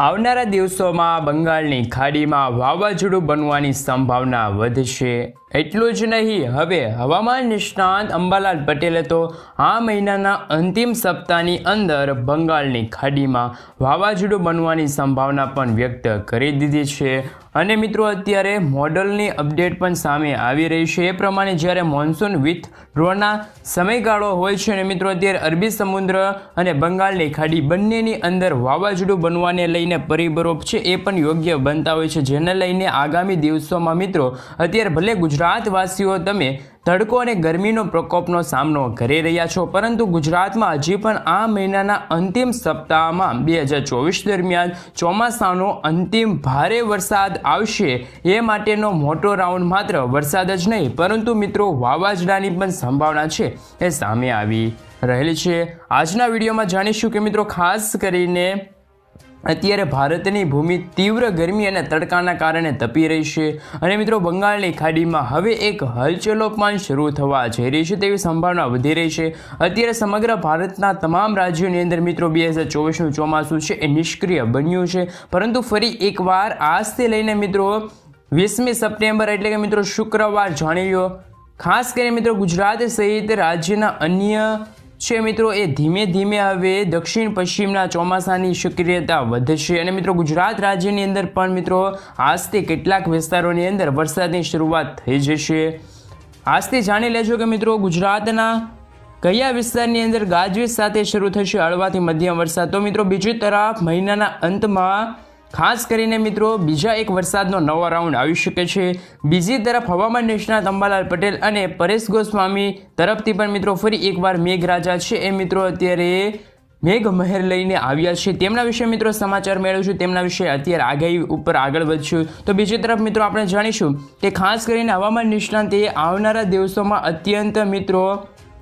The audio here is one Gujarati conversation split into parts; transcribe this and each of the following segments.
આવનારા દિવસોમાં બંગાળની ખાડીમાં વાવાઝોડું બનવાની સંભાવના વધશે. એટલું જ નહીં, હવે હવામાન નિષ્ણાંત અંબાલાલ પટેલે તો આ મહિનાના અંતિમ સપ્તાહની અંદર બંગાળની ખાડીમાં વાવાઝોડું બનવાની સંભાવના પણ વ્યક્ત કરી દીધી છે. અને મિત્રો, અત્યારે મોડલની અપડેટ પણ સામે આવી રહી છે. એ પ્રમાણે જ્યારે મોન્સૂન વિથ ડ્રોના સમયગાળો હોય છે અને મિત્રો, અત્યારે અરબી સમુદ્ર અને બંગાળની ખાડી બંનેની અંદર વાવાઝોડું બનવાને લઈને પરિબળો છે એ પણ યોગ્ય બનતા હોય છે. જેને લઈને આગામી દિવસોમાં મિત્રો, અત્યારે ભલે ગુજરાતવાસીઓ, તમે તડકો અને ગરમીનો પ્રકોપનો સામનો કરી રહ્યા છો. પરંતુ ગુજરાતમાં હજી પણ આ મહિનાના અંતિમ સપ્તાહમાં બે હજાર ચોવીસ દરમિયાન ચોમાસાનો અંતિમ ભારે વરસાદ આવશે. એ માટેનો મોટો રાઉન્ડ માત્ર વરસાદ જ નહીં, પરંતુ મિત્રો વાવાઝોડાની પણ સંભાવના છે એ સામે આવી રહેલી છે. આજના વિડીયોમાં જાણીશું કે મિત્રો ખાસ કરીને અત્યારે ભારતની ભૂમિ તીવ્ર ગરમી અને તડકાના કારણે તપી રહી છે. અને મિત્રો, બંગાળની ખાડીમાં હવે એક હલચલો પણ શરૂ થવા જઈ રહી છે તેવી સંભાવના વધી રહી છે. અત્યારે સમગ્ર ભારતના તમામ રાજ્યોની અંદર મિત્રો, બે હજાર ચોવીસનું ચોમાસું છે એ નિષ્ક્રિય બન્યું છે. પરંતુ ફરી એકવાર આજથી લઈને મિત્રો, વીસમી સપ્ટેમ્બર એટલે કે મિત્રો, શુક્રવાર જાણી લો. ખાસ કરીને મિત્રો, ગુજરાત સહિત રાજ્યના અન્ય છે મિત્રો, એ ધીમે ધીમે હવે દક્ષિણ પશ્ચિમના ચોમાસાની સક્રિયતા વધશે. અને મિત્રો, ગુજરાત રાજ્યની અંદર પણ મિત્રો, આજથી કેટલાક વિસ્તારોની અંદર વરસાદની શરૂઆત થઈ જશે. આજથી જાણી લેજો કે મિત્રો, ગુજરાતના કયા વિસ્તારની અંદર ગાજવીજ સાથે શરૂ થશે હળવાથી મધ્યમ વરસાદ. તો મિત્રો, બીજી તરફ મહિનાના અંતમાં ખાસ કરીને મિત્રો, બીજા એક વરસાદનો નવો રાઉન્ડ આવી શકે છે. બીજી તરફ હવામાન નિષ્ણાત અંબાલાલ પટેલ અને પરેશ ગોસ્વામી તરફથી પણ મિત્રો ફરી એકવાર મેઘરાજા છે એ મિત્રો અત્યારે મેઘ મહેર લઈને આવ્યા છે. તેમના વિશે મિત્રો સમાચાર મેળવશું તેમના વિશે અત્યારે આગાહી ઉપર આગળ વધશું. તો બીજી તરફ મિત્રો આપણે જાણીશું કે ખાસ કરીને હવામાન નિષ્ણાંતે આવનારા દિવસોમાં અત્યંત મિત્રો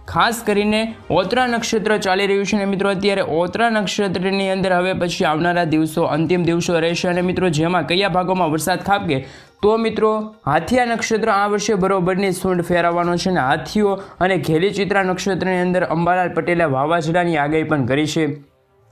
ખાસ કરીને ઓતરા નક્ષત્ર ચાલી રહ્યું છે અને મિત્રો, અત્યારે ઓતરા નક્ષત્રની અંદર હવે પછી આવનારા દિવસો, અંતિમ દિવસો રહેશે. અને મિત્રો, જેમાં કયા ભાગોમાં વરસાદ ખાબકે, તો મિત્રો, હાથિયા નક્ષત્ર આ વર્ષે બરોબરની સૂંઢ ફેરવવાનો છે અને હાથીઓ અને ઘેલી ચિત્રા નક્ષત્રની અંદર અંબાલાલ પટેલે વાવાઝોડાની આગાહી પણ કરી છે.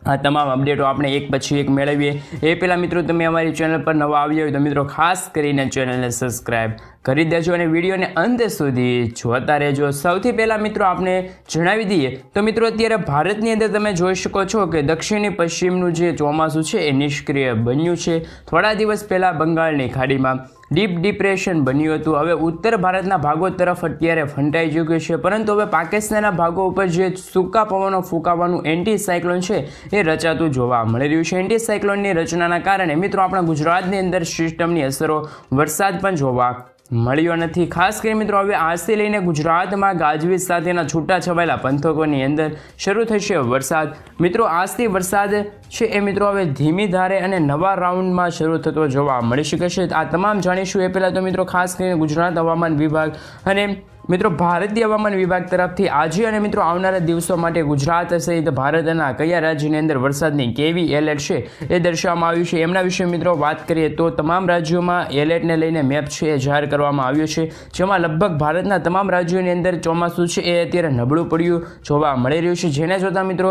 આ તમામ અપડેટો આપણે એક પછી એક મેળવીએ. એ પહેલાં મિત્રો, તમે અમારી ચેનલ પર નવા આવ્યા હોય તો મિત્રો, ખાસ કરીને ચેનલને સબસ્ક્રાઈબ કરી દેજો અને વિડીયોને અંત સુધી જોતા રહેજો. સૌથી પહેલાં મિત્રો આપણે જણાવી દઈએ, તો મિત્રો અત્યારે ભારતની અંદર તમે જોઈ શકો છો કે દક્ષિણ પશ્ચિમનું જે ચોમાસું છે એ નિષ્ક્રિય બન્યું છે. થોડા દિવસ પહેલાં બંગાળની ખાડીમાં ડીપ ડિપ્રેશન બન્યું હતું. હવે ઉત્તર ભારતના ભાગો તરફ અત્યારે ફંટાઈ ચૂક્યું છે. પરંતુ હવે પાકિસ્તાનના ભાગો ઉપર જે સૂકા પવનો ફૂંકાવાનું એન્ટી સાયક્લોન છે એ રચાતું જોવા મળી રહ્યું છે. એન્ટી સાયક્લોનની રચનાના કારણે મિત્રો આપણા ગુજરાતની અંદર સિસ્ટમની અસરો વરસાદ પણ જોવા મળ્યો નથી. ખાસ કરી મિત્રો, હવે આજથી લઈને ગુજરાતમાં ગાજવીજ સાથેના છૂટા છવાયેલા પંથકોની અંદર શરૂ થશે વરસાદ. મિત્રો આજથી વરસાદ છે એ મિત્રો, હવે ધીમી ધારે અને નવા રાઉન્ડમાં શરૂ થતો જોવા મળી શકે છે. આ તમામ જાણીશું. એ પહેલાં તો મિત્રો, ખાસ કરીને ગુજરાત હવામાન વિભાગ અને મિત્રો, ભારતીય હવામાન વિભાગ તરફથી આજે અને મિત્રો આવનારા દિવસો માટે ગુજરાત સહિત ભારતના કયા રાજ્યની અંદર વરસાદની કેવી એલર્ટ છે એ દર્શાવવામાં આવ્યું છે. એમના વિશે મિત્રો વાત કરીએ તો તમામ રાજ્યોમાં એલર્ટને લઈને મેપ છે એ જાહેર કરવામાં આવ્યો છે, જેમાં લગભગ ભારતના તમામ રાજ્યોની અંદર ચોમાસું છે એ અત્યારે નબળું પડ્યું જોવા મળી રહ્યું છે. જેને જોતા મિત્રો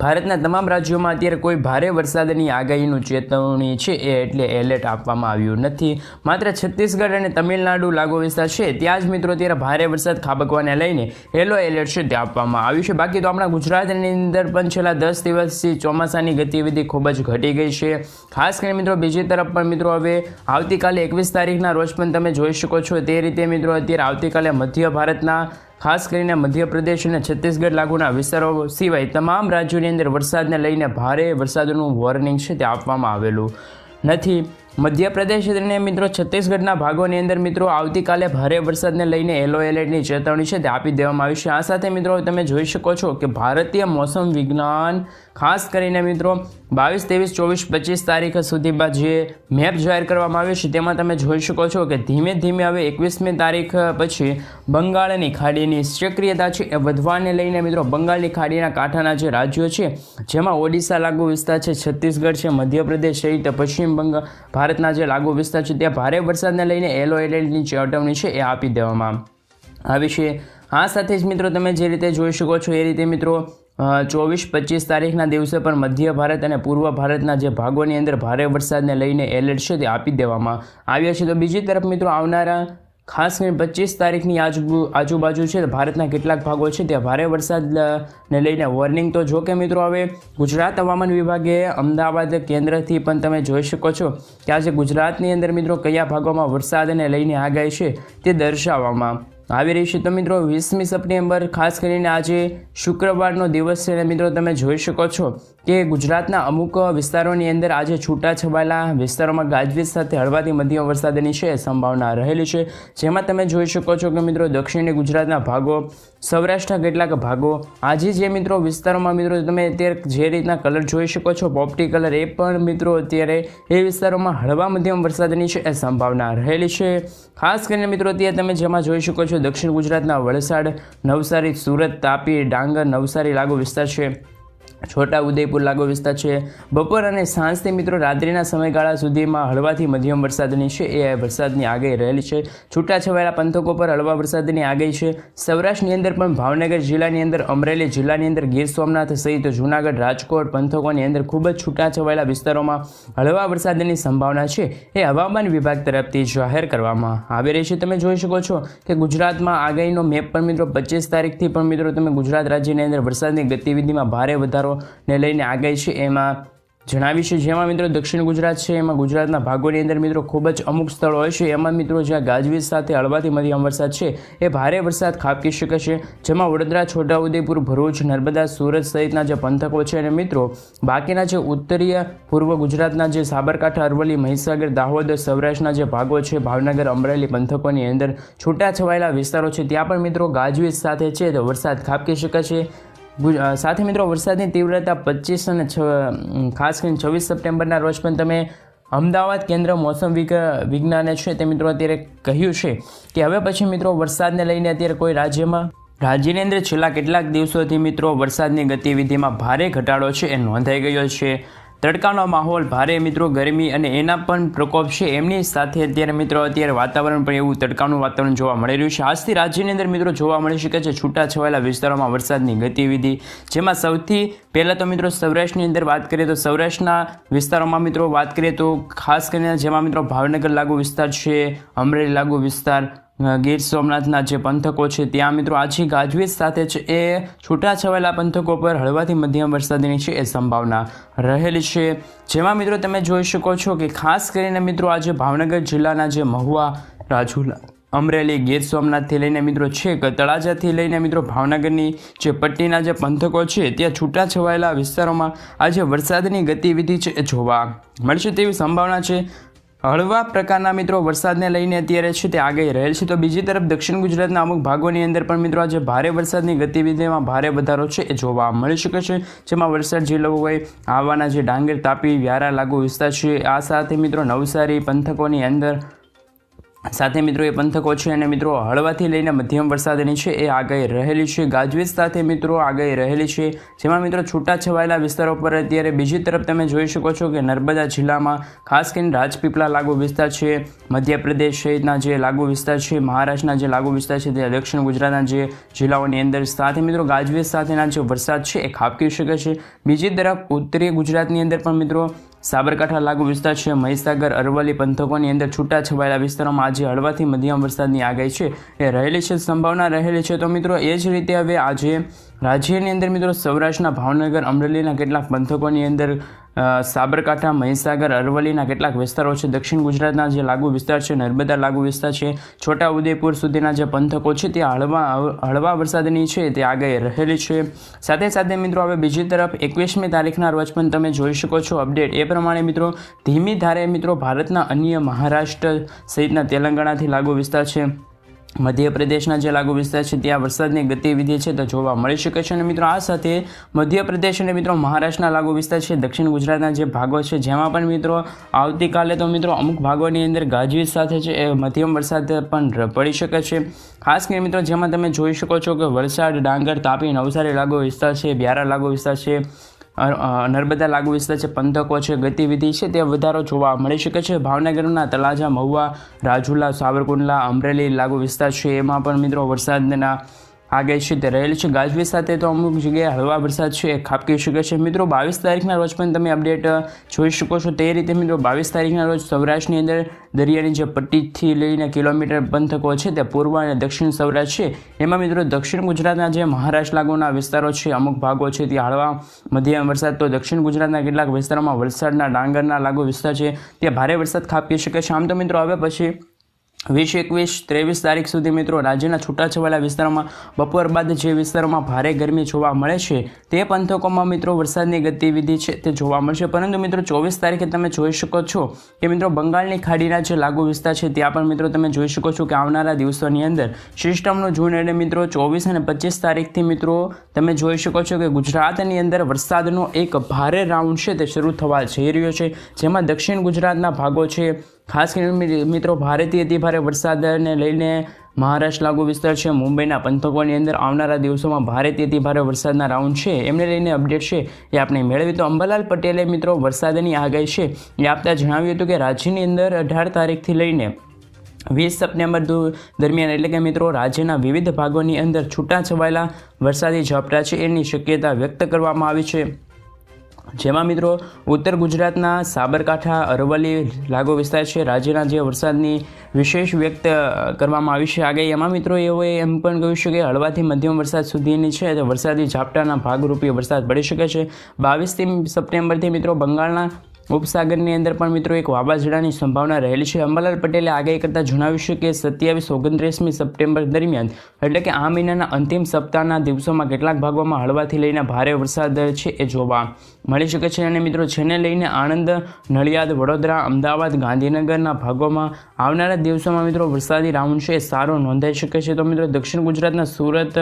ભારતના તમામ રાજ્યોમાં અત્યારે કોઈ ભારે વરસાદની આગાહીનું ચેતવણી છે એ એટલે એલર્ટ આપવામાં આવ્યું નથી. માત્ર છત્તીસગઢ અને તમિલનાડુ લાગુ વિસ્તાર છે. ત્યાં જ મિત્રો અત્યારે ભારે વરસાદ ખાબકવાને લઈને યલો એલર્ટ છે તે આપવામાં આવ્યું છે. બાકી તો આપણા ગુજરાતની અંદર પણ છેલ્લા દસ દિવસથી ચોમાસાની ગતિવિધિ ખૂબ જ ઘટી ગઈ છે. ખાસ કરીને મિત્રો બીજી તરફ પણ મિત્રો હવે આવતીકાલે એકવીસ તારીખના રોજ પણ તમે જોઈ શકો છો. તે રીતે મિત્રો અત્યારે આવતીકાલે મધ્ય ભારતના ખાસ કરીને મધ્યપ્રદેશ અને છત્તીસગઢ લાગુના વિસ્તારો સિવાય તમામ રાજ્યોની અંદર વરસાદને લઈને ભારે વરસાદનું વોર્નિંગ છે તે આપવામાં આવેલું નથી. મધ્યપ્રદેશ અને મિત્રો છત્તીસગઢના ભાગોની અંદર મિત્રો આવતીકાલે ભારે વરસાદને લઈને યલો એલર્ટની ચેતવણી છે તે આપી દેવામાં આવી છે. આ સાથે મિત્રો તમે જોઈ શકો છો કે ભારતીય મોસમ વિજ્ઞાન, ખાસ કરીને મિત્રો બાવીસ, ત્રેવીસ, ચોવીસ, પચીસ તારીખ સુધીમાં જે મેપ જાહેર કરવામાં આવ્યો છે તેમાં તમે જોઈ શકો છો કે ધીમે ધીમે હવે એકવીસમી તારીખ પછી બંગાળની ખાડીની સક્રિયતા છે એ વધવાને લઈને મિત્રો બંગાળની ખાડીના કાંઠાના જે રાજ્યો છે, જેમાં ઓડિશા લાગુ વિસ્તાર છે, છત્તીસગઢ છે, મધ્યપ્રદેશ સહિત પશ્ચિમ બંગાળ ભારતના જે લાગુ વિસ્તાર છે, ત્યાં ભારે વરસાદને લઈને યલો એલર્ટની ચેતવણી છે, એ આપી દેવામાં આવી છે. આ સાથે જ મિત્રો, તમે જે રીતે જોઈ શકો છો, એ રીતે મિત્રો ચોવીસ પચીસ તારીખના દિવસે પણ મધ્ય ભારત અને પૂર્વ ભારતના જે ભાગોની અંદર ભારે વરસાદને લઈને એલર્ટ છે, તે આપી દેવામાં આવ્યા છે. તો બીજી તરફ મિત્રો, આવનારા ખાસ કરીને પચીસ તારીખની આજુ, આજુબાજુ છે, ભારતના કેટલાક ભાગો છે, ત્યાં ભારે વરસાદને લઈને વોર્નિંગ તો જો કે મિત્રો હવે ગુજરાત હવામાન વિભાગે અમદાવાદ કેન્દ્રથી પણ તમે જોઈ શકો છો કે આજે ગુજરાતની અંદર મિત્રો કયા ભાગોમાં વરસાદને લઈને આગાહી છે તે દર્શાવવામાં આવી રહી છે. તો મિત્રો વીસમી સપ્ટેમ્બર ખાસ કરીને આજે શુક્રવારનો દિવસ છે અને મિત્રો તમે જોઈ શકો છો. કે ગુજરાતના અમુક વિસ્તારોની અંદર આજે છૂટા છવાયેલા વિસ્તારોમાં ગાજવીજ સાથે હળવાથી મધ્યમ વરસાદની છે સંભાવના રહેલી છે. જેમાં તમે જોઈ શકો છો કે મિત્રો દક્ષિણી ગુજરાતના ભાગો, સૌરાષ્ટ્રના કેટલાક ભાગો, આજે જે મિત્રો વિસ્તારોમાં મિત્રો તમે અત્યારે જે રીતના કલર જોઈ શકો છો પોપટી કલર એ પણ મિત્રો અત્યારે એ વિસ્તારોમાં હળવા મધ્યમ વરસાદની છે એ સંભાવના રહેલી છે. ખાસ કરીને મિત્રો અત્યારે તમે જેમાં જોઈ શકો છો દક્ષિણ ગુજરાતના વલસાડ, નવસારી, સુરત, તાપી, ડાંગર, નવસારી લાગુ વિસ્તાર છે. છોટા ઉદયપુર લાગુ વિસ્તાર છે. બપોર અને સાંજથી મિત્રો રાત્રિના સમયગાળા સુધીમાં હળવાથી મધ્યમ વરસાદની છે. એ વરસાદની આગાહી રહેલી છે. છૂટાછવાયેલા પંથકો પર હળવા વરસાદની આગાહી છે. સૌરાષ્ટ્રની અંદર પણ ભાવનગર જિલ્લાની અંદર, અમરેલી જિલ્લાની અંદર, ગીર સોમનાથ સહિત જૂનાગઢ, રાજકોટ પંથકોની અંદર ખૂબ જ છૂટાછવાયેલા વિસ્તારોમાં હળવા વરસાદની સંભાવના છે. એ હવામાન વિભાગ તરફથી જાહેર કરવામાં આવી રહી છે. તમે જોઈ શકો છો કે ગુજરાતમાં આગાહીનો મેપ પણ મિત્રો પચીસ તારીખથી પણ મિત્રો તમે ગુજરાત રાજ્યની અંદર વરસાદની ગતિવિધિમાં ભારે વધારો ને લઈને આગાહી છે. એમાં જણાવી છે, જેમાં મિત્રો દક્ષિણ ગુજરાત છે, એમાં ગુજરાતના ભાગોની અંદર મિત્રો ખૂબ જ અમુક સ્થળો હોય છે. એમાં મિત્રો જ્યાં ગાજવીજ સાથે હળવાથી મધ્યમ વરસાદ છે, એ ભારે વરસાદ ખાબકી શકે છે. જેમાં વડોદરા, છોટાઉદેપુર, ભરૂચ, નર્મદા, સુરત સહિતના જે પંથકો છે અને મિત્રો બાકીના જે ઉત્તરીય, પૂર્વ ગુજરાતના જે સાબરકાંઠા, અરવલ્લી, મહીસાગર, દાહોદ, સૌરાષ્ટ્રના જે ભાગો છે, ભાવનગર, અમરેલી પંથકોની અંદર છૂટાછવાયેલા વિસ્તારો છે. ત્યાં પણ મિત્રો ગાજવીજ સાથે છે, તો વરસાદ ખાબકી શકે છે. સાથે મિત્રો વરસાદની તીવ્રતા પચીસ અને છ ખાસ કરીને છવ્વીસ સપ્ટેમ્બરના રોજ પણ તમે અમદાવાદ કેન્દ્ર મોસમ વિજ્ઞાને છે તે મિત્રો અત્યારે કહ્યું છે કે હવે પછી મિત્રો વરસાદને લઈને અત્યારે કોઈ રાજ્યમાં રાજ્યની અંદર છેલ્લા કેટલાક દિવસોથી મિત્રો વરસાદની ગતિવિધિમાં ભારે ઘટાડો છે એ નોંધાઈ ગયો છે. તડકાનો માહોલ ભારે મિત્રો, ગરમી અને એના પણ પ્રકોપ છે. એમની સાથે અત્યારે મિત્રો, અત્યારે વાતાવરણ પણ એવું તડકાનું વાતાવરણ જોવા મળી રહ્યું છે. આજથી રાજ્યની અંદર મિત્રો જોવા મળી શકે છે છૂટા છવાયેલા વિસ્તારોમાં વરસાદની ગતિવિધિ. જેમાં સૌથી પહેલાં તો મિત્રો સૌરાષ્ટ્રની અંદર વાત કરીએ તો સૌરાષ્ટ્રના વિસ્તારોમાં મિત્રો વાત કરીએ તો ખાસ કરીને જેમાં મિત્રો ભાવનગર લાગુ વિસ્તાર છે, અમરેલી લાગુ વિસ્તાર ગીર સોમનાથના જે પંથકો છે, ત્યાં મિત્રો આજે ગાજવીજ સાથે છે એ છૂટાછવાયેલા પંથકો પર હળવાથી મધ્યમ વરસાદની છે, એ સંભાવના રહેલી છે. જેમાં મિત્રો તમે જોઈ શકો છો કે ખાસ કરીને મિત્રો આજે ભાવનગર જિલ્લાના જે મહુવા રાજુલા, અમરેલી, ગીર સોમનાથથી લઈને મિત્રો છેક તળાજાથી લઈને મિત્રો ભાવનગરની જે પટ્ટીના જે પંથકો છે, ત્યાં છૂટાછવાયેલા વિસ્તારોમાં આજે વરસાદની ગતિવિધિ છે એ જોવા મળશે તેવી સંભાવના છે. હળવા પ્રકારના મિત્રો વરસાદને લઈને અત્યારે છે તે આગાહી રહેલ છે. તો બીજી તરફ દક્ષિણ ગુજરાતના અમુક ભાગોની અંદર પણ મિત્રો આજે ભારે વરસાદની ગતિવિધિમાં ભારે વધારો છે એ જોવા મળી શકે છે. જેમાં વરસાદ જિલ્લો હોય આવાના જે ડાંગર, તાપી, વ્યારા લાગુ વિસ્તાર છે, આ સાથે મિત્રો નવસારી, પંથકોની અંદર સાથે મિત્રો એ પંથકો છે અને મિત્રો હળવાથી લઈને મધ્યમ વરસાદની છે એ આગાહી રહેલી છે. ગાજવીજ સાથે મિત્રો આગાહી રહેલી છે. જેમાં મિત્રો છૂટાછવાયેલા વિસ્તારો પર અત્યારે બીજી તરફ તમે જોઈ શકો છો કે નર્મદા જિલ્લામાં ખાસ કરીને રાજપીપળા લાગુ વિસ્તાર છે, મધ્યપ્રદેશ સહિતના જે લાગુ વિસ્તાર છે, મહારાષ્ટ્રના જે લાગુ વિસ્તાર છે તે દક્ષિણ ગુજરાતના જે જિલ્લાઓની અંદર સાથે મિત્રો ગાજવીજ સાથેના જે વરસાદ છે એ ખાબકી શકે છે. બીજી તરફ ઉત્તરીય ગુજરાતની અંદર પણ મિત્રો સાબરકાંઠા લાગુ વિસ્તાર છે. મહીસાગર, અરવલ્લી પંથકોની અંદર છૂટા છવાયેલા વિસ્તારોમાં આજે હળવાથી મધ્યમ વરસાદની આગાહી છે. એ રહેલી છે, સંભાવના રહેલી છે. તો મિત્રો, એ જ રીતે હવે આજે રાજ્યની અંદર મિત્રો સૌરાષ્ટ્રના ભાવનગર, અમરેલીના કેટલાક પંથકોની અંદર સાબરકાંઠા, મહીસાગર, અરવલ્લીના કેટલાક વિસ્તારો છે. દક્ષિણ ગુજરાતના જે લાગુ વિસ્તાર છે, નર્મદા લાગુ વિસ્તાર છે. છોટા ઉદેપુર સુધીના જે પંથકો છે ત્યાં હળવા હળવા વરસાદની છે, તે આગળ રહેલી છે. સાથે સાથે મિત્રો હવે બીજી તરફ એકવીસમી તારીખના રોજ પણ તમે જોઈ શકો છો અપડેટ. એ પ્રમાણે મિત્રો ધીમી ધારે મિત્રો ભારતના અન્ય મહારાષ્ટ્ર સહિતના તેલંગાણાથી લાગુ વિસ્તાર છે. મધ્યપ્રદેશના જે લાગુ વિસ્તાર છે, ત્યાં વરસાદની ગતિવિધિ છે, તો જોવા મળી શકે છે. અને મિત્રો, આ સાથે મધ્યપ્રદેશ અને મિત્રો, મહારાષ્ટ્રના લાગુ વિસ્તાર છે, દક્ષિણ ગુજરાતના જે ભાગો છે, જેમાં પણ મિત્રો, આવતીકાલે તો મિત્રો, અમુક ભાગોની અંદર ગાજવીજ સાથે છે, એ મધ્યમ વરસાદ પણ પડી શકે છે. ખાસ કરીને મિત્રો, જેમાં તમે જોઈ શકો છો કે વલસાડ, ડાંગર, તાપી નવસારી લાગુ વિસ્તાર છે, વ્યારા લાગુ વિસ્તાર છે નર્મદા લાગુ વિસ્તાર છે પંથકો છે, ગતિવિધિ છે, તે વધારો જોવા મળી શકે છે. ભાવનગરના તળાજા, મહુવા, રાજુલા, સાવરકુંડલા, અમરેલી લાગુ વિસ્તાર છે. એમાં પણ મિત્રો વરસાદના આગાહી છે તે રહેલી છે. ગાજવીજ સાથે તો અમુક જગ્યાએ હળવા વરસાદ છે. ખાપકી શકે છે? મિત્રો, બાવીસ તારીખના રોજ પણ તમે અપડેટ જોઈ શકો છો. તે રીતે મિત્રો, બાવીસ તારીખના રોજ સૌરાષ્ટ્રની અંદર દરિયાની જે પટ્ટીથી લઈને કિલોમીટર પંથકો છે તે પૂર્વ અને દક્ષિણ સૌરાષ્ટ્ર છે. એમાં મિત્રો, દક્ષિણ ગુજરાતના જે મહારાષ્ટ્ર લાગુના વિસ્તારો છે, અમુક ભાગો છે, ત્યાં હળવા, મધ્યમ વરસાદ. તો દક્ષિણ ગુજરાતના કેટલાક વિસ્તારોમાં વલસાડના ડાંગરના લાગુ વિસ્તાર છે. ત્યાં ભારે વરસાદ ખાબકી શકે છે? આમ તો મિત્રો, હવે પછી વીસ એકવીસ ત્રેવીસ તારીખ સુધી મિત્રો રાજ્યના છૂટાછવાયેલા વિસ્તારોમાં બપોર બાદ જે વિસ્તારોમાં ભારે ગરમી જોવા મળે છે, તે પંથકોમાં મિત્રો વરસાદની ગતિવિધિ છે તે જોવા મળશે. પરંતુ મિત્રો ચોવીસ તારીખે તમે જોઈ શકો છો કે મિત્રો બંગાળની ખાડીના જે લાગુ વિસ્તાર છે, ત્યાં પણ મિત્રો તમે જોઈ શકો છો કે આવનારા દિવસોની અંદર સિસ્ટમનું જૂન એટલે મિત્રો ચોવીસ અને પચીસ તારીખથી મિત્રો તમે જોઈ શકો છો કે ગુજરાતની અંદર વરસાદનો એક ભારે રાઉન્ડ છે તે શરૂ થવા જઈ રહ્યો છે. જેમાં દક્ષિણ ગુજરાતના ભાગો છે ખાસ કરીને મિત્રો, ભારેથી અતિ ભારે વરસાદને લઈને મહારાષ્ટ્ર લાગુ વિસ્તાર છે, મુંબઈના પંથકોની અંદર આવનારા દિવસોમાં ભારેથી અતિ ભારે વરસાદના રાઉન્ડ છે. એમને લઈને અપડેટ છે એ આપણે મેળવી તો અંબાલાલ પટેલે મિત્રો વરસાદની આગાહી છે એ આપતા જણાવ્યું હતું કે રાજ્યની અંદર અઢાર તારીખથી લઈને વીસ સપ્ટેમ્બર દરમિયાન એટલે કે મિત્રો રાજ્યના વિવિધ ભાગોની અંદર છૂટાછવાયેલા વરસાદી ઝાપટા છે એની શક્યતા વ્યક્ત કરવામાં આવી છે. જેમાં મિત્રો ઉત્તર ગુજરાતના સાબરકાંઠા, અરવલ્લી લાગુ વિસ્તાર છે. રાજ્યના જે વરસાદની વિશેષ વ્યક્ત કરવામાં આવી છે આગાહી એમાં મિત્રો એઓએ એમ પણ કહ્યું છે કે હળવાથી મધ્યમ વરસાદ સુધીની છે તો વરસાદી ઝાપટાના ભાગરૂપે વરસાદ પડી શકે છે. બાવીસથી સપ્ટેમ્બરથી મિત્રો બંગાળના ઉપસાગરની અંદર પણ મિત્રો એક વાવાઝોડાની સંભાવના રહેલી છે. અંબાલાલ પટેલે આગાહી કરતાં જણાવ્યું છે કે સત્યાવીસ, ઓગણત્રીસમી સપ્ટેમ્બર દરમિયાન, એટલે કે આ મહિનાના અંતિમ સપ્તાહના દિવસોમાં કેટલાક ભાગોમાં હળવાથી લઈને ભારે વરસાદ છે એ જોવા મળી શકે છે અને મિત્રો, જેને લઈને આણંદ, નડિયાદ, વડોદરા, અમદાવાદ, ગાંધીનગરના ભાગોમાં આવનારા દિવસોમાં મિત્રો, વરસાદી રાઉન્ડ છે એ સારો નોંધાઈ શકે છે. તો મિત્રો, દક્ષિણ ગુજરાતના સુરત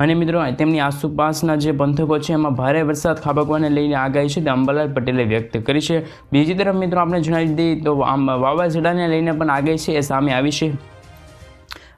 અને મિત્રો, તેમની આસપાસના જે પંથકો છે, એમાં ભારે વરસાદ ખાબકવાને લઈને આગાહી છે. તે અંબાલાલ પટેલે વ્યક્ત કરી છે. બીજી તરફ મિત્રો, આપણે જણાવી દઈએ તો આમ વાવાઝોડાને લઈને પણ આગાહી છે. એ સામે આવી છે.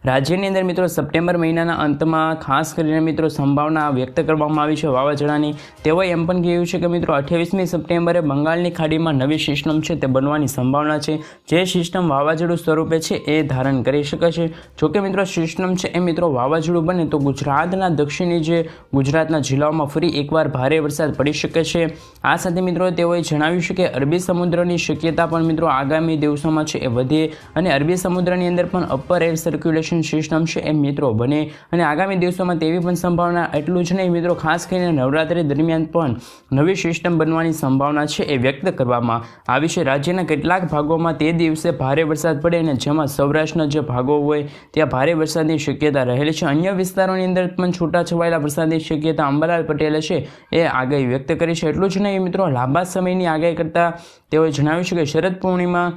રાજ્યની અંદર મિત્રો સપ્ટેમ્બર મહિનાના અંતમાં ખાસ કરીને મિત્રો સંભાવના વ્યક્ત કરવામાં આવી છે. વાવાઝોડાની તેઓએ એમ પણ કહ્યું છે કે મિત્રો અઠ્યાવીસમી સપ્ટેમ્બરે બંગાળની ખાડીમાં નવી સિસ્ટમ છે તે બનવાની સંભાવના છે. જે સિસ્ટમ વાવાઝોડું સ્વરૂપે છે એ ધારણ કરી શકે છે જોકે મિત્રો સિસ્ટમ છે એ મિત્રો વાવાઝોડું બને તો ગુજરાતના દક્ષિણી જે ગુજરાતના જિલ્લાઓમાં ફરી એકવાર ભારે વરસાદ પડી શકે છે. આ સાથે મિત્રો તેઓએ જણાવ્યું છે કે અરબી સમુદ્રની શક્યતા પણ મિત્રો આગામી દિવસોમાં છે એ વધે અને અરબી સમુદ્રની અંદર પણ અપર એર સર્ક્યુલેશન સિસ્ટમ છે એ મિત્રો બને. અને આગામી દિવસોમાં તેવી પણ સંભાવના એટલું જ નહીં મિત્રો, ખાસ કરીને નવરાત્રી દરમિયાન પણ નવી સિસ્ટમ બનવાની સંભાવના છે એ વ્યક્ત કરવામાં આવી છે. રાજ્યના કેટલાક ભાગોમાં તે દિવસે ભારે વરસાદ પડે અને જેમાં સૌરાષ્ટ્રના જે ભાગો હોય ત્યાં ભારે વરસાદની શક્યતા રહેલી છે. અન્ય વિસ્તારોની અંદર પણ છૂટાછવાયેલા વરસાદની શક્યતા અંબાલાલ પટેલે છે એ આગાહી વ્યક્ત કરી છે. એટલું જ નહીં મિત્રો, લાંબા સમયની આગાહી કરતાં તેઓએ જણાવ્યું છે કે શરદ પૂર્ણિમા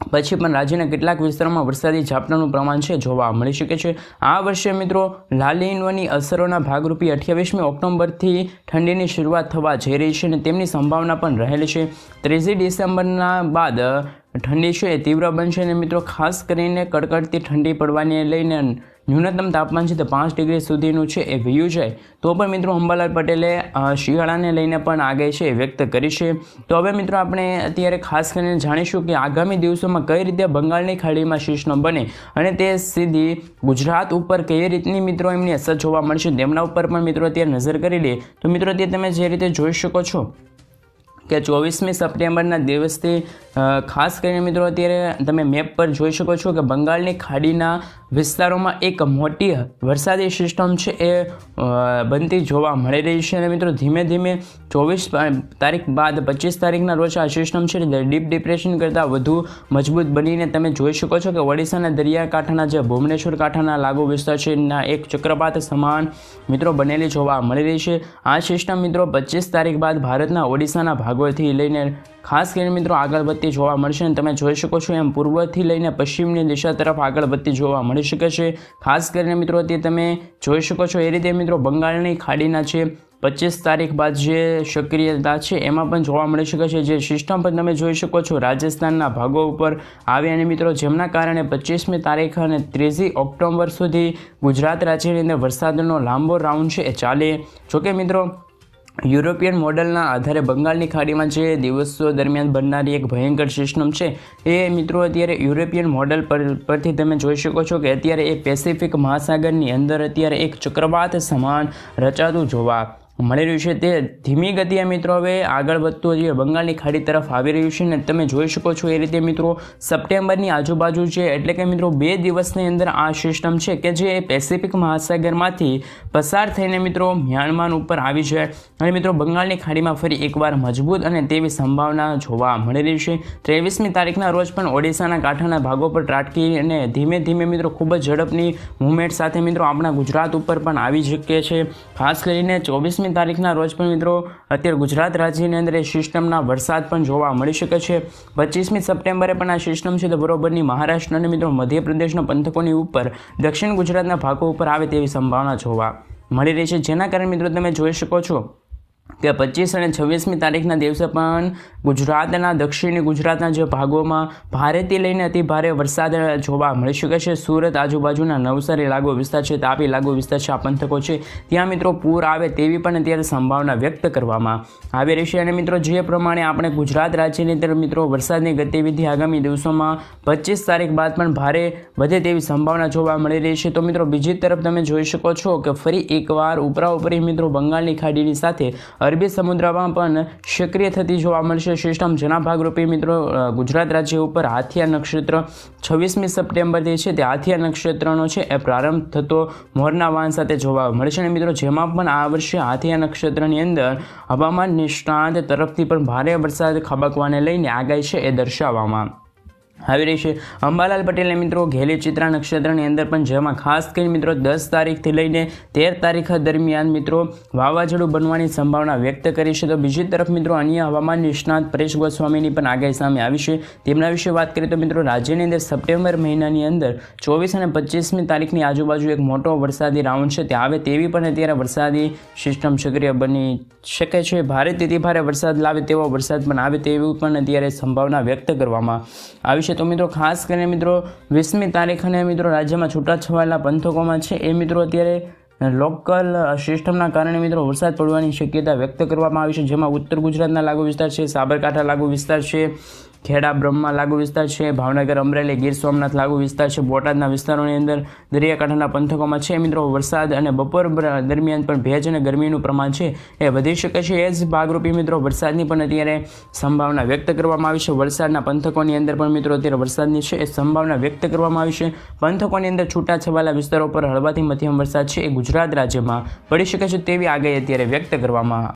પછી પણ રાજ્યના કેટલાક વિસ્તારોમાં વરસાદી ઝાપટાનું પ્રમાણ છે જોવા મળી શકે છે. આ વર્ષે મિત્રો લાલિનોની અસરોના ભાગરૂપે અઠ્યાવીસમી ઓક્ટોબરથી ઠંડીની શરૂઆત થવા જઈ રહી છે અને તેમની સંભાવના પણ રહેલી છે. ત્રીજી ડિસેમ્બરના બાદ ઠંડી છે એ તીવ્ર બનશે અને મિત્રો ખાસ કરીને કડકડતી ઠંડી પડવાને લઈને ન્યૂનતમ તાપમાન છે તે પાંચ ડિગ્રી સુધીનું છે એ વ્યૂ છે. તો પણ મિત્રો અંબાલાલ પટેલે શિયાળાને લઈને પણ આગે છે, વ્યક્ત કરી છે. તો હવે મિત્રો આપણે અત્યારે ખાસ કરીને જાણીશું કે આગામી દિવસોમાં કઈ રીતે બંગાળની ખાડીમાં સિસ્ટમ બને અને તે સીધી ગુજરાત ઉપર કઈ રીતની મિત્રો એમની અસર જોવા મળશે તેમના ઉપર પણ મિત્રો અત્યારે નજર કરી લઈએ. તો મિત્રો તે તમે જે રીતે જોઈ શકો છો કે ચોવીસમી સપ્ટેમ્બરના દિવસથી ખાસ કરીને મિત્રો અત્યારે તમે મેપ પર જોઈ શકો છો કે બંગાળની ખાડીના વિસ્તારોમાં એક મોટી વરસાદી સિસ્ટમ છે એ બનતી જોવા મળી રહી છે. અને મિત્રો ધીમે ધીમે ચોવીસ તારીખ બાદ પચીસ તારીખના રોજ આ સિસ્ટમ છે ડીપ ડિપ્રેશન કરતાં વધુ મજબૂત બનીને તમે જોઈ શકો છો કે ઓડિશાના દરિયાકાંઠાના જે ભુવનેશ્વર કાંઠાના લાગુ વિસ્તાર છે, એના એક ચક્રપાત સમાન મિત્રો બનેલી જોવા મળી રહી છે. આ સિસ્ટમ મિત્રો પચીસ તારીખ બાદ ભારતના ઓડિશાના ભાગોથી લઈને ખાસ કરીને મિત્રો આગળ વધતી જોવા મળશે અને તમે જોઈ શકો છો એમ પૂર્વથી લઈને પશ્ચિમની દિશા તરફ આગળ વધતી જોવા મળી શકે છે. ખાસ કરીને મિત્રો તે તમે જોઈ શકો છો એ રીતે મિત્રો બંગાળની ખાડીના છે, પચીસ તારીખ બાદ જે સક્રિયતા છે એમાં પણ જોવા મળી શકે છે. જે સિસ્ટમ પણ તમે જોઈ શકો છો રાજસ્થાનના ભાગો ઉપર આવી અને મિત્રો જેમના કારણે પચીસમી તારીખ અને ત્રીજી ઓક્ટોબર સુધી ગુજરાત રાજ્યની અંદર વરસાદનો લાંબો રાઉન્ડ છે એ ચાલે. જોકે મિત્રો યુરોપિયન મોડલના આધારે બંગાળની ખાડીમાં જે દિવસો દરમિયાન બનનારી એક ભયંકર સિસ્ટમ છે, એ મિત્રો અત્યારે યુરોપિયન મોડલ પર, પરથી તમે જોઈ શકો છો કે અત્યારે એ પેસિફિક મહાસાગરની અંદર અત્યારે એક ચક્રવાત સમાન રચાતું જોવા મળી રહ્યું છે. તે ધીમી ગતિએ મિત્રો હવે આગળ વધતું જે બંગાળની ખાડી તરફ આવી રહ્યું છે ને તમે જોઈ શકો છો એ રીતે મિત્રો સપ્ટેમ્બરની આજુબાજુ છે. એટલે કે મિત્રો બે દિવસની અંદર આ સિસ્ટમ છે કે જે પેસિફિક મહાસાગરમાંથી પસાર થઈને મિત્રો મ્યાનમાર ઉપર આવી છે. અને મિત્રો બંગાળની ખાડીમાં ફરી એકવાર મજબૂત અને તેવી સંભાવના જોવા મળી રહી છે. ત્રેવીસમી તારીખના રોજ પણ ઓડિશાના કાંઠાના ભાગો પર ત્રાટકી અને ધીમે ધીમે મિત્રો ખૂબ જ ઝડપની મુવમેન્ટ સાથે મિત્રો આપણા ગુજરાત ઉપર પણ આવી શકે છે. ખાસ કરીને ચોવીસમી તારીખના રોજ પણ મિત્રો અત્યારે ગુજરાત રાજ્યની અંદર એ સિસ્ટમના વરસાદ પણ જોવા મળી શકે છે. પચીસમી સપ્ટેમ્બરે પણ આ સિસ્ટમ છે તો બરોબરની મહારાષ્ટ્ર અને મિત્રો મધ્યપ્રદેશના પંથકોની ઉપર, દક્ષિણ ગુજરાતના ભાગો ઉપર આવે તેવી સંભાવના જોવા મળી રહી છે. જેના કારણે મિત્રો તમે જોઈ શકો છો કે પચીસ અને છવ્વીસમી તારીખના દિવસે પણ ગુજરાતના દક્ષિણી ગુજરાતના જે ભાગોમાં ભારેથી લઈને અતિ ભારે વરસાદ જોવા મળી શકે છે. સુરત આજુબાજુના નવસારી લાગુ વિસ્તાર છે, તાપી લાગુ વિસ્તાર છે, આ પંથકો છે. ત્યાં મિત્રો પૂર આવે તેવી પણ અત્યારે સંભાવના વ્યક્ત કરવામાં આવી રહી છે. અને મિત્રો જે પ્રમાણે આપણે ગુજરાત રાજ્યની અંદર મિત્રો વરસાદની ગતિવિધિ આગામી દિવસોમાં પચીસ તારીખ બાદ પણ ભારે વધે તેવી સંભાવના જોવા મળી રહી છે. તો મિત્રો બીજી તરફ તમે જોઈ શકો છો કે ફરી એકવાર ઉપરા ઉપરી મિત્રો બંગાળની ખાડીની સાથે અરબી સમુદ્રમાં પણ સક્રિય થતી જોવા મળશે. સિસ્ટમ જેના ભાગરૂપે મિત્રો ગુજરાત રાજ્ય ઉપર હાથિયા નક્ષત્ર છવ્વીસમી સપ્ટેમ્બરથી છે. તે હાથિયા નક્ષત્રનો છે. એ પ્રારંભ થતો મોરના વાહન સાથે જોવા મળશે. અને મિત્રો, જેમાં પણ આ વર્ષે હાથિયા નક્ષત્રની અંદર હવામાન નિષ્ણાંત તરફથી પણ ભારે વરસાદ ખાબકવાને લઈને આગાહી છે એ દર્શાવવામાં. આવી રહી છે. અંબાલાલ પટેલને મિત્રો ઘેલી ચિત્રા નક્ષત્રની અંદર પણ જેમાં ખાસ કરીને મિત્રો દસ તારીખથી લઈને તેર તારીખ દરમિયાન મિત્રો વાવાઝોડું બનવાની સંભાવના વ્યક્ત કરી છે. તો બીજી તરફ મિત્રો અન્ય હવામાન નિષ્ણાત પરેશ ગોસ્વામીની પણ આગાહી સામે આવી છે. તેમના વિશે વાત કરીએ તો મિત્રો રાજ્યની અંદર સપ્ટેમ્બર મહિનાની અંદર ચોવીસ અને પચીસમી તારીખની આજુબાજુ એક મોટો વરસાદી રાઉન્ડ છે. તે આવે તેવી પણ અત્યારે વરસાદી સિસ્ટમ સક્રિય બની શકે છે. ભારે, તેથી ભારે વરસાદ લાવે તેવો વરસાદ પણ આવે તેવી પણ અત્યારે સંભાવના વ્યક્ત કરવામાં આવી છે. તો મિત્રો, ખાસ કરીને મિત્રો, વીસમી તારીખ અને મિત્રો, રાજ્યમાં છૂટાછવાયેલા પંથકોમાં છે. એ મિત્રો અત્યારે લોકલ સિસ્ટમના કારણે મિત્રો વરસાદ પડવાની શક્યતા વ્યક્ત કરવામાં આવી છે. જેમાં ઉત્તર ગુજરાતના લાગુ વિસ્તાર છે, સાબરકાંઠા લાગુ વિસ્તાર છે ખેડા બ્રહ્મા લાગુ વિસ્તાર છે, ભાવનગર અમરેલી, ગીર સોમનાથ લાગુ વિસ્તાર છે, બોટાદના વિસ્તારોની અંદર દરિયાકાંઠાના પંથકોમાં છે. મિત્રો, વરસાદ અને બપોર દરમિયાન પણ ભેજ અને ગરમીનું પ્રમાણ છે એ વધી શકે છે. એ જ ભાગરૂપી મિત્રો, વરસાદની પણ અત્યારે સંભાવના વ્યક્ત કરવામાં આવી છે. વલસાડના પંથકોની અંદર પણ મિત્રો, અત્યારે વરસાદની છે એ સંભાવના વ્યક્ત કરવામાં આવી છે. પંથકોની અંદર છૂટાછવાયેલા વિસ્તારો પર હળવાથી મધ્યમ વરસાદ છે એ ગુજરાત રાજ્યમાં પડી શકે છે તેવી આગાહી અત્યારે વ્યક્ત કરવામાં